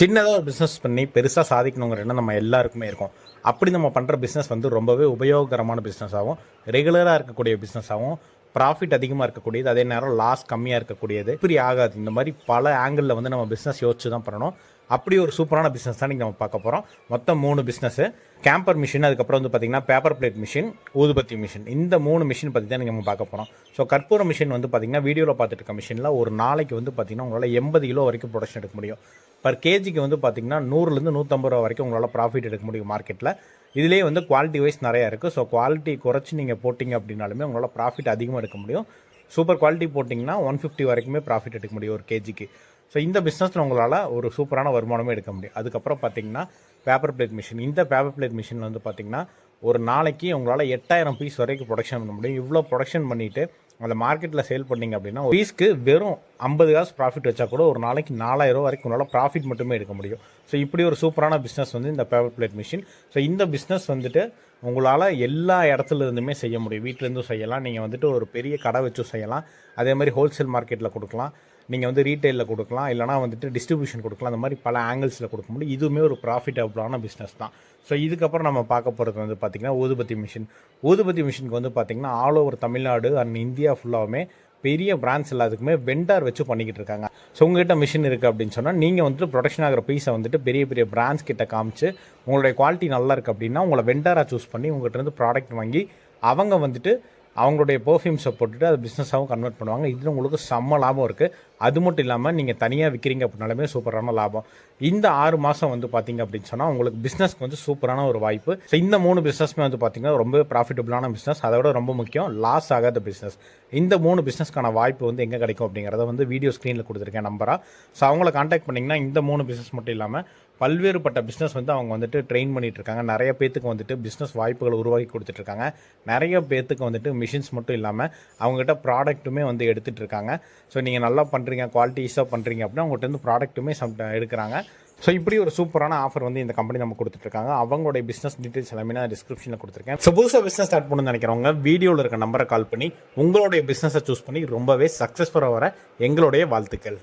சின்னதாக ஒரு பிஸ்னஸ் பண்ணி பெருசாக சாதிக்கணுங்கிற எண்ணம் நம்ம எல்லாருக்குமே இருக்கும். அப்படி நம்ம பண்ணுற பிஸ்னஸ் வந்து ரொம்பவே உபயோகரமான பிஸ்னஸாகவும் ரெகுலராக இருக்கக்கூடிய பிஸ்னஸாகவும் ப்ராஃபிட் அதிகமாக இருக்கக்கூடியது. அதே நேரம் லாஸ் கம்மியாக இருக்கக்கூடியது. இப்படி ஆகாது. இந்த மாதிரி பல ஆங்கிளில் வந்து நம்ம பிஸ்னஸ் யோசிச்சு தான் பண்ணணும். அப்படி ஒரு சூப்பரான பிஸ்னஸ் தான் நீங்கள் நம்ம பார்க்க போகிறோம் மொத்தம் மூணு பிஸ்னஸ்ஸு கேம்பர் மிஷின் அதுக்கப்புறம் வந்து பார்த்தீங்கன்னா பேப்பர் பிளேட் மிஷின் ஊதுபத்தி மிஷின் இந்த மூணு மிஷின் பற்றி தான் நம்ம பார்க்க போகிறோம் ஸோ கற்பூர மிஷின் வந்து பார்த்திங்கன்னா வீடியோவில் பார்த்துட்டு இருக்க மிஷினில் ஒரு நாளைக்கு வந்து பார்த்தீங்கன்னா உங்களால் எண்பது கிலோ வரைக்கும் ப்ரொடக்ஷன் எடுக்க முடியும். பர் கேஜிக்கு வந்து பார்த்தீங்கன்னா நூறுலேருந்து நூற்றம்பது ரூபா வரைக்கும் உங்களால் ப்ராஃபிட் எடுக்க முடியும் மார்க்கெட்டில் இதுலேயே வந்து குவாலிட்டி வைஸ் நிறையா இருக்குது ஸோ குவாலிட்டி குறைச்சி நீங்கள் போட்டிங்க அப்படின்னாலுமே உங்களால் ப்ராஃபிட் அதிகமாக எடுக்க முடியும். சூப்பர் குவாலிட்டி போட்டிங்கன்னா ஒன் ஃபிஃப்டி வரைக்குமே ப்ராஃபிட் எடுக்க முடியும் ஒரு கேஜிக்கு ஸோ இந்த பிஸ்னஸில் உங்களால் ஒரு சூப்பரான வருமானமே எடுக்க முடியும். அதுக்கப்புறம் பார்த்தீங்கன்னா பேப்பர் பிளேட் மிஷின் இந்த பேப்பர் பிளேட் மிஷின் வந்து பார்த்தீங்கன்னா ஒரு நாளைக்கு உங்களால் எட்டாயிரம் பீஸ் வரைக்கும் ப்ரொடக்ஷன் பண்ண முடியும். இவ்வளோ ப்ரொடக்ஷன் பண்ணிவிட்டு அந்த மார்க்கெட்டில் சேல் பண்ணீங்க அப்படின்னா பீஸ்க்கு வெறும் ஐம்பது காசு ப்ராஃபிட் வச்சா கூட ஒரு நாளைக்கு நாலாயிரம் வரைக்கும் உங்களால் ப்ராஃபிட் மட்டுமே எடுக்க முடியும். ஸோ இப்படி ஒரு சூப்பரான பிஸ்னஸ் வந்து இந்த பேப்பர் பிளேட் மிஷின் ஸோ இந்த பிஸ்னஸ் வந்துட்டு உங்களால் எல்லா இடத்துல இருந்துமே செய்ய முடியும். வீட்டிலேருந்தும் செய்யலாம். நீங்கள் வந்துட்டு ஒரு பெரிய கடை வச்சும் செய்யலாம். அதே மாதிரி ஹோல்சேல் மார்க்கெட்டில் கொடுக்கலாம். நீங்கள் வந்து ரீட்டைலில் கொடுக்கலாம். இல்லைனா வந்துட்டு டிஸ்ட்ரிபியூஷன் கொடுக்கலாம். அந்த மாதிரி பல ஆங்கிள்ஸில் கொடுக்க முடியும். இதுவுமே ஒரு ப்ராஃபிட்டபுளான பிஸ்னஸ் தான். ஸோ இதுக்கப்புறம் நம்ம பார்க்க போகிறது வந்து பார்த்திங்கன்னா ஊதுபத்தி மிஷின் ஊதுபத்தி மிஷினுக்கு வந்து பார்த்திங்கன்னா all over Tamil Nadu and India ஃபுல்லாகவுமே பெரிய பிராண்ட்ஸ் எல்லாத்துக்குமே வெண்டார் வச்சு பண்ணிக்கிட்டு இருக்காங்க. ஸோ உங்ககிட்ட மிஷின் இருக்குது அப்படின்னு சொன்னால் நீங்கள் வந்துட்டு ப்ரொடக்ஷன் ஆகிற பீஸை வந்துட்டு பெரிய பெரிய பிராண்ட்ஸ் கிட்ட காமிச்சு உங்களுடைய குவாலிட்டி நல்லா இருக்குது அப்படின்னா உங்களை வெண்டாராக சூஸ் பண்ணி உங்கள்கிட்ட இருந்து ப்ராடக்ட் வாங்கி அவங்க வந்துட்டு அவங்களுடைய பர்ஃப்யூம்ஸை போட்டுட்டு அதை பிஸ்னஸாகவும் கன்வெர்ட் பண்ணுவாங்க. இதில் உங்களுக்கு செம்ம லாபம் இருக்குது அது மட்டும் இல்லாமல் நீங்கள் தனியாக விற்கிறீங்க அப்படின்னாலுமே சூப்பரான லாபம். இந்த ஆறு மாதம் வந்து பார்த்தீங்க அப்படின்னு சொன்னால் உங்களுக்கு பிஸ்னஸ்க்கு வந்து சூப்பரான ஒரு வாய்ப்பு. ஸோ இந்த மூணு பிஸ்னஸ்மே வந்து பார்த்தீங்கன்னா ரொம்ப ப்ராஃபிட்டபுளான பிஸ்னஸ் அதை விட ரொம்ப முக்கியம் லாஸ் ஆகாத பிஸ்னஸ் இந்த மூணு பிஸ்னஸ்க்கான வாய்ப்பு வந்து எங்கே கிடைக்கும் அப்படிங்கிறத வந்து வீடியோ ஸ்க்ரீனில் கொடுத்துருக்கேன் நம்பராக ஸோ அவங்கள காண்டாக்ட் பண்ணிங்கன்னா இந்த மூணு பிஸ்னஸ் மட்டும் இல்லாமல் பல்வேறுபட்ட பிஸ்னஸ் வந்து அவங்க வந்துட்டு ட்ரெயின் பண்ணிகிட்டு இருக்காங்க. நிறைய பேத்துக்கு வந்துட்டு பிஸ்னஸ் வாய்ப்புகள் உருவாக்கி கொடுத்துட்ருக்காங்க நிறைய பேத்துக்கு வந்துட்டு மிஷின்ஸ் மட்டும் இல்லாமல் அவங்ககிட்ட ப்ராடக்ட்டுமே வந்து எடுத்துகிட்டு இருக்காங்க. ஸோ நீங்கள் நல்லா பண்ணுறீங்க குவாலிட்டிஸாக பண்ணுறீங்க அப்படின்னா அவங்ககிட்ட வந்து ப்ராடக்ட்டுமே சம் எடுக்கிறாங்க. ஸோ இப்படி ஒரு சூப்பரான ஆஃபர் வந்து இந்த கம்பெனி நம்ம கொடுத்துட்ருக்காங்க. அவங்களுடைய பிஸ்னஸ் டீட்டெயில்ஸ் எல்லாமே நான் டிஸ்கிரிப்ஷனில் கொடுத்துருக்கேன். ஸோ புதுசாக பிஸ்னஸ் ஸ்டார்ட் பண்ணணும்னு நினைக்கிறவங்க வீடியோவில் இருக்க நம்பரை கால் பண்ணி உங்களுடைய பிஸ்னஸை சூஸ் பண்ணி ரொம்பவே சக்ஸஸ்ஃபுல்லாக வர எங்களுடைய வாழ்த்துக்கள்.